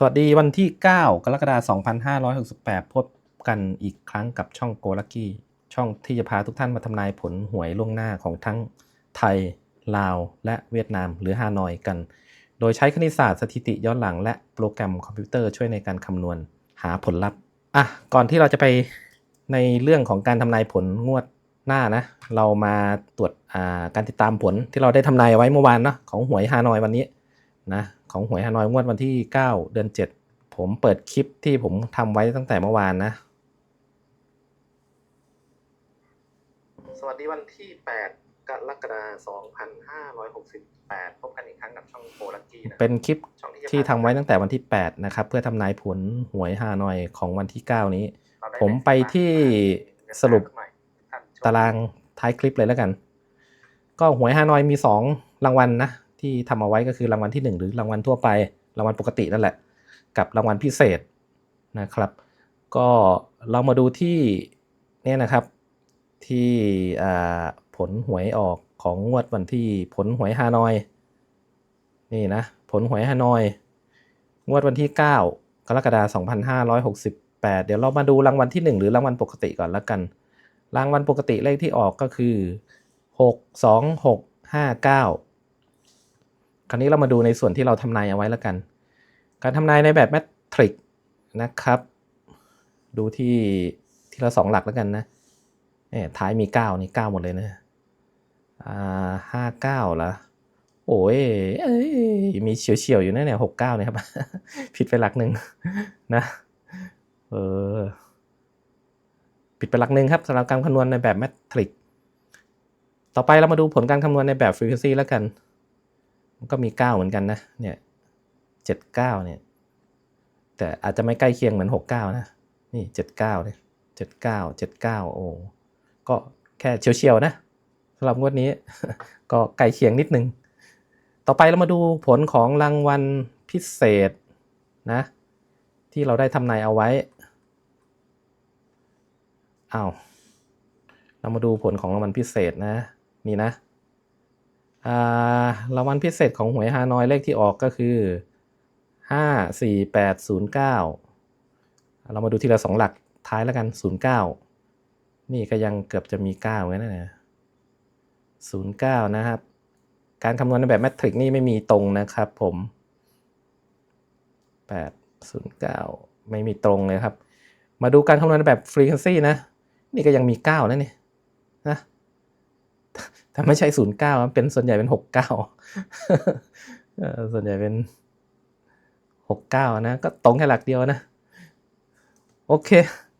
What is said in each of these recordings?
สวัสดีวันที่ 9 กรกฎาคม 2568 พบกันอีกครั้งกับช่องโกลักกี้ ช่องที่จะพาทุกท่านมาทำนายผลหวยล่วงหน้าของทั้งไทย ลาว และเวียดนามหรือฮานอยกัน โดยใช้คณิตศาสตร์สถิติย้อนหลัง และโปรแกรมคอมพิวเตอร์ช่วยในการคำนวณหาผลลัพธ์ อะ ก่อนที่เราจะไปในเรื่องของการทำนายผลงวดหน้านะ เรามาตรวจการติดตามผลที่เราได้ทำนายไว้เมื่อวานเนาะของหวยฮานอยวันนี้ นะของหวยฮานอยงวดวันที่ 9 เดือน 7 ผมเปิดคลิปที่ผมทำไว้ตั้งแต่เมื่อวานนะ สวัสดีวันที่ 8 กรกฎาคม2568 พบกันอีกครั้งกับช่องโปลักกี้นะเป็นคลิปที่ทำไว้ตั้งแต่วันที่ 8 นะครับ เพื่อทำนายผลหวยฮานอยของวันที่ 9 นี้ ผมไปที่สรุปตารางท้ายคลิปเลยแล้วกัน ก็หวยฮานอยมี 2 รางวัลนะ ที่ทำเอาไว้ก็คือรางวัลที่ 1 หรือรางวัลทั่วไป รางวัลปกตินั่นแหละ กับรางวัลพิเศษนะครับ ก็เรามาดูที่เนี่ยนะครับที่ผลหวยออกของงวดวันที่ผลหวยฮานอย นี่นะ ผลหวยฮานอย งวดวันที่ 9 กรกฎาคม2568 เดี๋ยวเรามาดูรางวัลที่ 1 หรือรางวัลปกติก่อนละกัน รางวัลปกติเลขที่ออกก็คือ 6 2 6 5 9 คราวนี้เรามาดูในส่วนที่เราทำนายเอาไว้แล้วกัน การทำนายในแบบแมทริกนะครับ ดูที่ที่ละสองหลักแล้วกันนะเนี่ยท้ายมี 9 นี่ 9 หมดเลยนะอ่าห้าเก้าละโอ้ยเอ้ยมีเฉียวอยู่นะเนี่ยหกเก้าเนี่ยครับ ผิดไปหลักหนึ่งนะเออผิดไปหลักหนึ่งครับสำหรับการคำนวณในแบบแมทริกต่อไปเรามาดูผลการคำนวณในแบบ frequency แล้วกัน มันก็มี 9 เหมือนกันนะเนี่ย79เก้าเนี่ยแต่อาจจะไม่ใกล้เคียงเหมือน 69 นะ นี่ 79เนี่ย79 79 โอ้ก็แค่เฉียวๆนะสำหรับงวดนี้ ก็ใกล้เคียงนิดนึง ต่อไปเรามาดูผลของรางวัลพิเศษนะที่เราได้ทำนายเอาไว้เอาเรามาดูผลของรางวัลพิเศษนะ นี่นะ รางวัลพิเศษของหวยฮานอยเลขที่ออกก็คือห้าสี่แปดศูนย์เก้าเรามาดูทีละสองหลักท้ายแล้วกันศูนย์เก้านี่ก็ยังเกือบจะมีเก้าไว้นะเนี่ศูนย์เก้านะครับ การคำนวณในแบบแมทริกนี่ไม่มีตรงนะครับผมแปดศูนย์เก้าไม่มีตรงเลยครับ มาดูการคำนวณในแบบฟรี q ว e n ซี่นะ นี่ก็ยังมีเก้านะนี่นะ แต่ไม่ใช่ศูนย์เก้าเป็นส่วนใหญ่เป็นหกเก้าส่วนใหญ่เป็นหกเก้านะ ก็ตรงแค่หลักเดียวนะ โอเค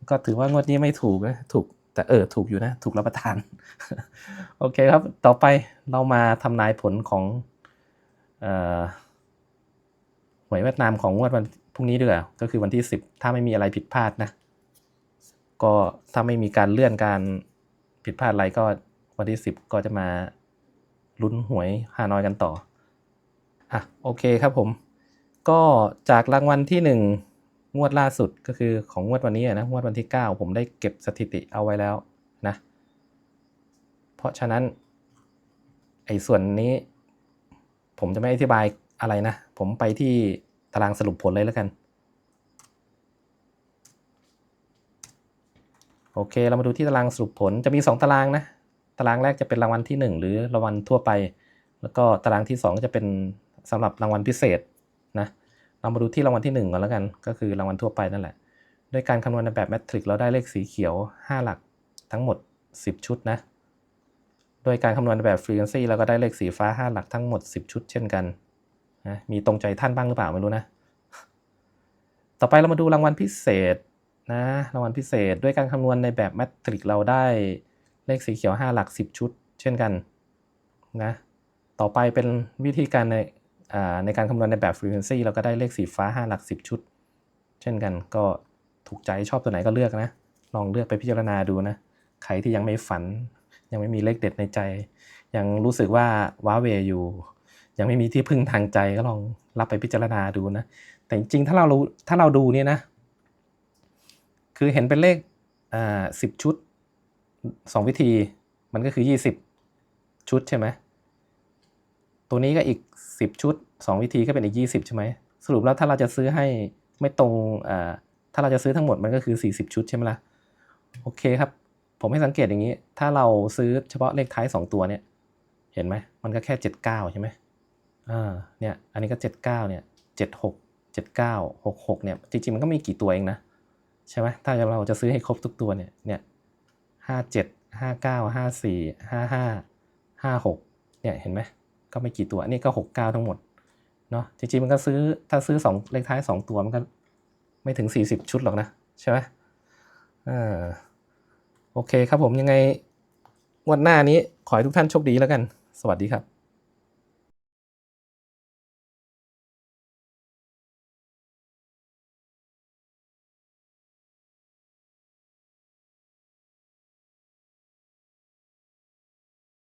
ก็ถือว่างวดนี้ไม่ถูกนะ ถูกแต่เออถูกอยู่นะ ถูกรับประทาน โอเคครับ ต่อไปเรามาทำนายผลของออหวยเวียดนามของงวดวันพรุ่งนี้ด้วยก็คือวันที่สิบถ้าไม่มีอะไรผิดพลาดนะ ก็ถ้าไม่มีการเลื่อนการผิดพลาดอะไรก็ วันที่ 10 ก็จะมาลุ้นหวยฮานอยกันต่อ อะ โอเคครับผม ก็จากรางวัลที่ 1 งวดล่าสุดก็คือของงวดวันนี้นะ งวดวันที่ 9 ผมได้เก็บสถิติเอาไว้แล้วนะ เพราะฉะนั้น ไอ้ส่วนนี้ ผมจะไม่อธิบายอะไรนะ ผมไปที่ตารางสรุปผลเลยแล้วกัน โอเค เรามาดูที่ตารางสรุปผลจะมี 2 ตารางนะ ตารางแรกจะเป็นรางวัลที่ 1 หรือรางวัลทั่วไป แล้วก็ตารางที่2ก็จะเป็นสำหรับรางวัลพิเศษนะเรามาดูที่รางวัลที่ 1 ก่อนแล้วกัน ก็คือรางวัลทั่วไปนั่นแหละด้วยการคำนวณในแบบแมทริกเราได้เลขสีเขียว 5 หลักทั้งหมด 10 ชุดนะโดยการคำนวณในแบบ frequency เราก็ได้เลขสีฟ้า 5 หลักทั้งหมด 10 ชุดเช่นกันนะมีตรงใจท่านบ้างหรือเปล่าไม่รู้นะ ต่อไปเรามาดูรางวัลพิเศษนะรางวัลพิเศษด้วยการคำนวณในแบบแมทริกเราได้ เลขสีเขียว 5 หลัก 10 ชุด เช่นกันนะต่อไปเป็นวิธีการในในการคำนวณในแบบ frequency เราก็ได้เลขสีฟ้า 5 หลัก 10 ชุด เช่นกันก็ถูกใจชอบตัวไหนก็เลือกนะ ลองเลือกไปพิจารณาดูนะ ใครที่ยังไม่ฝัน ยังไม่มีเลขเด็ดในใจ ยังรู้สึกว่าว้าเวอยู่ ยังไม่มีที่พึ่งทางใจก็ลองรับไปพิจารณาดูนะ แต่จริงๆถ้าเรารู้ถ้าเราดูเนี่ยนะ คือเห็นเป็นเลขอ่าสิบชุด สองวิธีมันก็คือยี่สิบชุดใช่ไหมตัวนี้ก็อีกสิบชุดสองวิธีก็เป็นอีกยี่สิบใช่ไหมสรุปแล้วถ้าเราจะซื้อให้ไม่ตรงอ่าถ้าเราจะซื้อทั้งหมดมันก็คือ 40 ชุดใช่ไหมล่ะโอเคครับ ผมให้สังเกตอย่างนี้ ถ้าเราซื้อเฉพาะเลขท้าย 2 ตัวเนี่ย เห็นไหมมันก็แค่ 79 ใช่ไหมอ่าเนี่ยอันนี้ก็ 79 เนี่ย 76 79 66 เนี่ยจริงๆมันก็มีกี่ตัวเองนะ ใช่ไหมถ้าเราจะซื้อให้ครบทุกตัวเนี่ยเนี่ย 57 59 54 55 56เนี่ยเห็นไหมก็ไม่กี่ตัวนี่ก็หก็69ทั้งหมดเนาะจริงๆมันก็ซื้อถ้าซื้อ2เลขท้าย2ตัวมันก็ไม่ถึง40ชุดหรอกนะใช่ไหมอ่าโอเคครับผมยังไงวันหน้านี้ขอให้ทุกท่านโชคดีแล้วกัน สวัสดีครับ